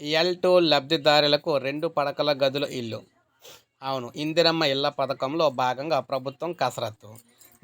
L two లబ్ధిదారులకు రెండు పడకల గదుల ఇల్లు. అవును ఇందిరమ్మ ఇళ్ళ పథకంలో భాగంగా ప్రభుత్వం కసరత్తు.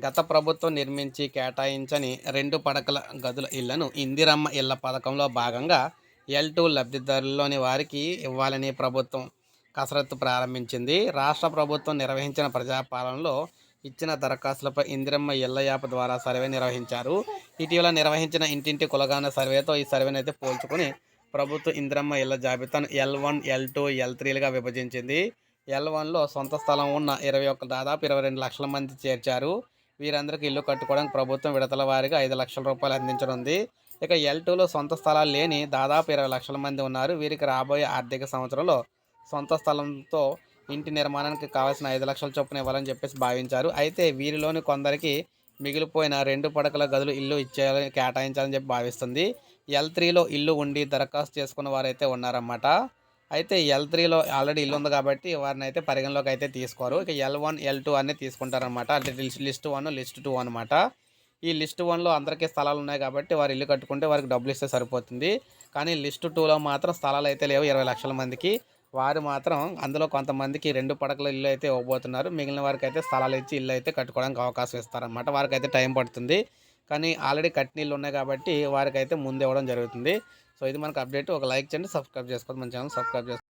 గత ప్రభుత్వం నిర్మించి కేటాయించని రెండు పడకల గదుల ఇళ్ళను ఇందిరమ్మ ఇళ్ళ పథకంలో భాగంగా ఎల్ టూ లబ్ధిదారుల్లోని వారికి ఇవ్వాలని ప్రభుత్వం కసరత్తు ప్రారంభించింది. రాష్ట్ర ప్రభుత్వం నిర్వహించిన ప్రజాపాలనలో ఇచ్చిన దరఖాస్తులపై ఇందిరమ్మ ఇళ్ళ యాప్ ద్వారా సర్వే నిర్వహించారు. ఇటీవల నిర్వహించిన ఇంటింటి కులగాన సర్వేతో ఈ సర్వేనైతే పోల్చుకుని ప్రభుత్వ ఇంద్రమ్మ ఇళ్ళ జాబితాను L one L two L త్రీలుగా విభజించింది. ఎల్ వన్లో సొంత స్థలం ఉన్న ఇరవై ఒక్క దాదాపు ఇరవై రెండు లక్షల మంది చేర్చారు. వీరందరికీ ఇల్లు కట్టుకోవడానికి ప్రభుత్వం విడతల వారిగా ఐదు లక్షల రూపాయలు అందించనుంది. ఇక ఎల్ టూలో సొంత స్థలాలు లేని దాదాపు ఇరవై లక్షల మంది ఉన్నారు. వీరికి రాబోయే ఆర్థిక సంవత్సరంలో సొంత స్థలంతో ఇంటి నిర్మాణానికి కావాల్సిన ఐదు లక్షల చొప్పున ఇవ్వాలని చెప్పేసి భావించారు. అయితే వీరిలోని కొందరికి మిగిలిపోయిన రెండు పడకల గదులు ఇల్లు ఇచ్చేయాలని కేటాయించాలని చెప్పి భావిస్తుంది. ఎల్ త్రీలో ఇల్లు ఉండి దరఖాస్తు చేసుకున్న వారైతే ఉన్నారన్నమాట. అయితే ఎల్ త్రీలో ఆల్రెడీ ఇల్లు ఉంది కాబట్టి వారిని అయితే పరిగణలోకి అయితే తీసుకోరు. ఇక ఎల్ వన్ ఎల్ టూ అన్నీ తీసుకుంటారనమాట అంటే లిస్ట్ వన్ లిస్ట్ టూ అనమాట ఈ లిస్ట్ వన్లో అందరికీ స్థలాలు ఉన్నాయి కాబట్టి వారు ఇల్లు కట్టుకుంటే వారికి డబ్బులు ఇస్తే సరిపోతుంది. కానీ లిస్ట్ టూలో మాత్రం స్థలాలు అయితే లేవు. ఇరవై లక్షల మందికి. వారు మాత్రం అందులో కొంతమందికి రెండు పడకల ఇల్లు అయితే ఇవ్వబోతున్నారు. మిగిలిన వారికి అయితే స్థలాలు ఇచ్చి ఇల్లు అయితే కట్టుకోవడానికి అవకాశం ఇస్తారనమాట వారికి అయితే టైం పడుతుంది. కానీ ఆల్రెడీ కట్టిన ఇల్లు ఉన్నాయి కాబట్టి వారికి అయితే ముందు ఇవ్వడం జరుగుతుంది. సో ఇది మనకు అప్డేట్. ఒక లైక్ చేయండి సబ్స్క్రైబ్ చేసుకోండి. మన ఛానల్ సబ్స్క్రైబ్ చేసుకోండి.